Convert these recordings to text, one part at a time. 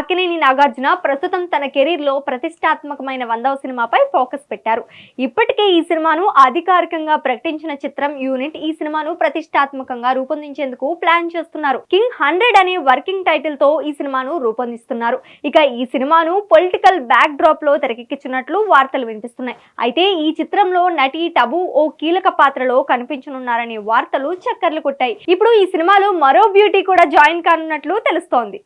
అక్కినేని నాగార్జున ప్రస్తుతం తన కెరీర్లో ప్రతిష్టాత్మకమైన వందవ సినిమాపై ఫోకస్ పెట్టారు. ఇప్పటికే ఈ సినిమాను అధికారికంగా ప్రకటించిన చిత్రం యూనిట్ ఈ సినిమాను ప్రతిష్టాత్మకంగా రూపొందించేందుకు ప్లాన్ చేస్తున్నారు. కింగ్ హండ్రెడ్ అనే వర్కింగ్ టైటిల్తో ఈ సినిమాను రూపొందిస్తున్నారు. ఇక ఈ సినిమాను పొలిటికల్ బ్యాక్ డ్రాప్లో తెరకెక్కించినట్లు వార్తలు వినిపిస్తున్నాయి. అయితే ఈ చిత్రంలో నటి టబు ఓ కీలక పాత్రలో కనిపించనున్నారనే వార్తలు చక్కర్లు కొట్టాయి. ఇప్పుడు ఈ సినిమాలో మరో బ్యూటీ కూడా జాయిన్ కానున్నట్లు తెలుస్తోంది.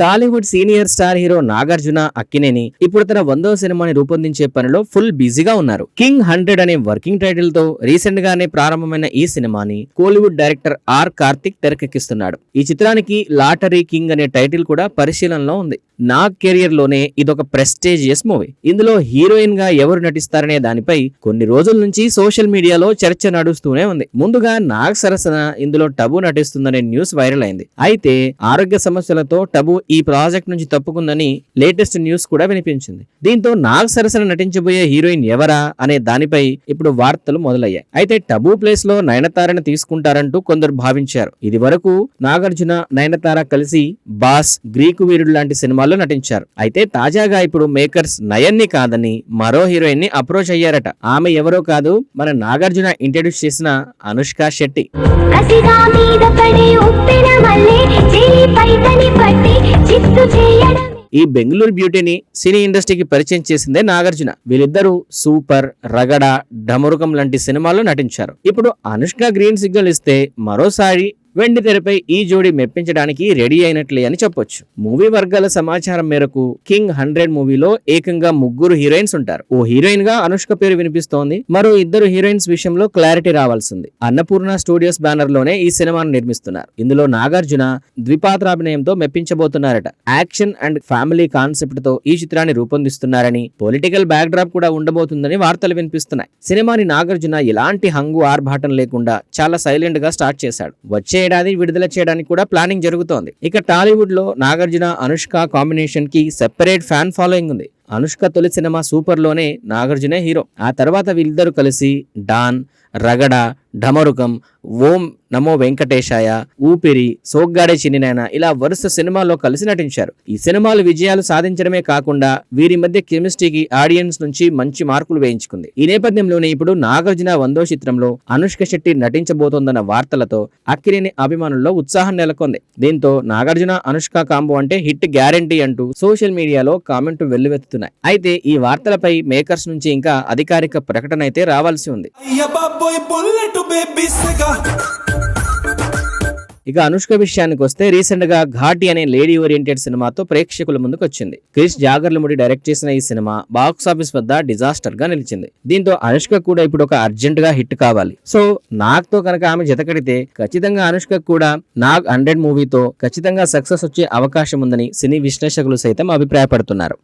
Tollywood senior star hero Nagarjuna Akkineni ఇప్పుడు తన వందో సినిమాని రూపొందించే పనిలో ఫుల్ బిజీగా ఉన్నారు. కింగ్ హండ్రెడ్ అనే వర్కింగ్ టైటిల్తో రీసెంట్ గానే ప్రారంభమైన ఈ సినిమాని కోలీవుడ్ డైరెక్టర్ ఆర్ కార్తిక్ తెరకెక్కిస్తున్నాడు. ఈ చిత్రానికి లాటరీ కింగ్ అనే టైటిల్ కూడా పరిశీలనలో ఉంది. నా కెరియర్లోనే ఇదొక ప్రెస్టేజియస్ మూవీ ఇందులో హీరోయిన్గా ఎవరు నటిస్తారనే దానిపై కొన్ని రోజుల నుంచి సోషల్ మీడియాలో చర్చ నడుస్తూనే ఉంది. ముందుగా నాగ్ సరసన ఇందులో టబు నటిస్తుందనే న్యూస్ వైరల్ అయింది. అయితే ఆరోగ్య సమస్యలతో టబు ఈ ప్రాజెక్ట్ నుంచి తప్పుకుందని లేటెస్ట్ న్యూస్ కూడా వినిపించింది. దీంతో నాగ్ సరసన నటించబోయే హీరోయిన్ ఎవరా అనే దానిపై ఇప్పుడు వార్తలు మొదలయ్యాయి. అయితే టబు ప్లేస్లో నయనతారని తీసుకుంటారంటూ కొందరు భావించారు. ఇది వరకు నాగార్జున నయనతార కలిసి బాస్ గ్రీకు వీరుడు లాంటి సినిమాల్లో నటించారు. అయితే తాజాగా ఇప్పుడు మేకర్స్ నయన్ని కాదని మరో హీరోయిన్ని అప్రోచ్ అయ్యారట. ఆమె ఎవరో కాదు మన నాగార్జున ఇంట్రడ్యూస్ చేసిన అనుష్క శెట్టి. ఈ బెంగళూరు బ్యూటీని సినీ ఇండస్ట్రీకి పరిచయం చేసిందే నాగార్జున. వీళ్ళిద్దరూ సూపర్ రగడ డమరుకం లాంటి సినిమాల్లో నటించారు. ఇప్పుడు అనుష్క గ్రీన్ సిగ్నల్ ఇస్తే మరోసారి వెండి తెరపై ఈ జోడి మెప్పించడానికి రెడీ అయినట్లే అని చెప్పొచ్చు. మూవీ వర్గాల సమాచారం మేరకు కింగ్ హండ్రెడ్ మూవీలో ఏకంగా ముగ్గురు హీరోయిన్స్ ఉంటారు. ఓ హీరోయిన్గా అనుష్క పేరు వినిపిస్తోంది. మరో ఇద్దరు హీరోయిన్స్ విషయంలో క్లారిటీ రావాల్సింది. అన్నపూర్ణ స్టూడియోస్ బ్యానర్లోనే ఈ సినిమాను నిర్మిస్తున్నారు. ఇందులో నాగార్జున ద్విపాత్రాభినయంతో మెప్పించబోతున్నారట. యాక్షన్ అండ్ ఫ్యామిలీ కాన్సెప్ట్తో ఈ చిత్రాన్ని రూపొందిస్తున్నారని పొలిటికల్ బ్యాక్ డ్రాప్ కూడా ఉండబోతుందని వార్తలు వినిపిస్తున్నాయి. సినిమాని నాగార్జున ఎలాంటి హంగు ఆర్భాటం లేకుండా చాలా సైలెంట్గా స్టార్ట్ చేశాడు. వచ్చే ఏడాది విడుదల చేయడానికి కూడా ప్లానింగ్ జరుగుతోంది. ఇక టాలీవుడ్లో నాగార్జున అనుష్క కాంబినేషన్కి సెపరేట్ ఫ్యాన్ ఫాలోయింగ్ ఉంది. అనుష్క తొలి సినిమా సూపర్లోనే నాగార్జునే హీరో. ఆ తర్వాత వీళ్ళిద్దరూ కలిసి డాన్ రగడ ఢమరుకం ఓం నమో వెంకటేశాయ ఊపిరి సోగ్గాడే చిన్నినాయన ఇలా వరుస సినిమాల్లో కలిసి నటించారు. ఈ సినిమాలు విజయాలు సాధించడమే కాకుండా వీరి మధ్య కెమిస్ట్రీకి ఆడియన్స్ నుంచి మంచి మార్కులు వేయించుకుంది. ఈ నేపథ్యంలోనే ఇప్పుడు నాగార్జున వందో చిత్రంలో అనుష్క శెట్టి నటించబోతోందన్న వార్తలతో అక్కినేని అభిమానుల్లో ఉత్సాహం నెలకొంది. దీంతో నాగార్జున అనుష్క కాంబో అంటే హిట్ గ్యారంటీ అంటూ సోషల్ మీడియాలో కామెంట్లు వెల్లువెత్తుతున్నాయి. అయితే ఈ వార్తలపై మేకర్స్ నుంచి ఇంకా అధికారిక ప్రకటన అయితే రావాల్సి ఉంది. బుల్లెట్ బేబీస్గా ఇక అనుష్క విషయానికి వస్తే రీసెంట్గా ఘాటి అనే లేడీ ఓరియంటెడ్ సినిమాతో ప్రేక్షకుల ముందుకు వచ్చింది. క్రిష్ జాగర్లముడి డైరెక్ట్ చేసిన ఈ సినిమా బాక్స్ ఆఫీస్ వద్ద డిజాస్టర్గా నిలిచింది. దీంతో అనుష్క కూడా ఇప్పుడు ఒక అర్జెంట్గా హిట్ కావాలి. సో నాగ్తో కనుక ఆమె జతకడితే ఖచ్చితంగా అనుష్క కూడా నాగ్ హండ్రెడ్ మూవీతో ఖచ్చితంగా సక్సెస్ వచ్చే అవకాశం ఉందని సినీ విశ్లేషకులు సైతం అభిప్రాయపడుతున్నారు.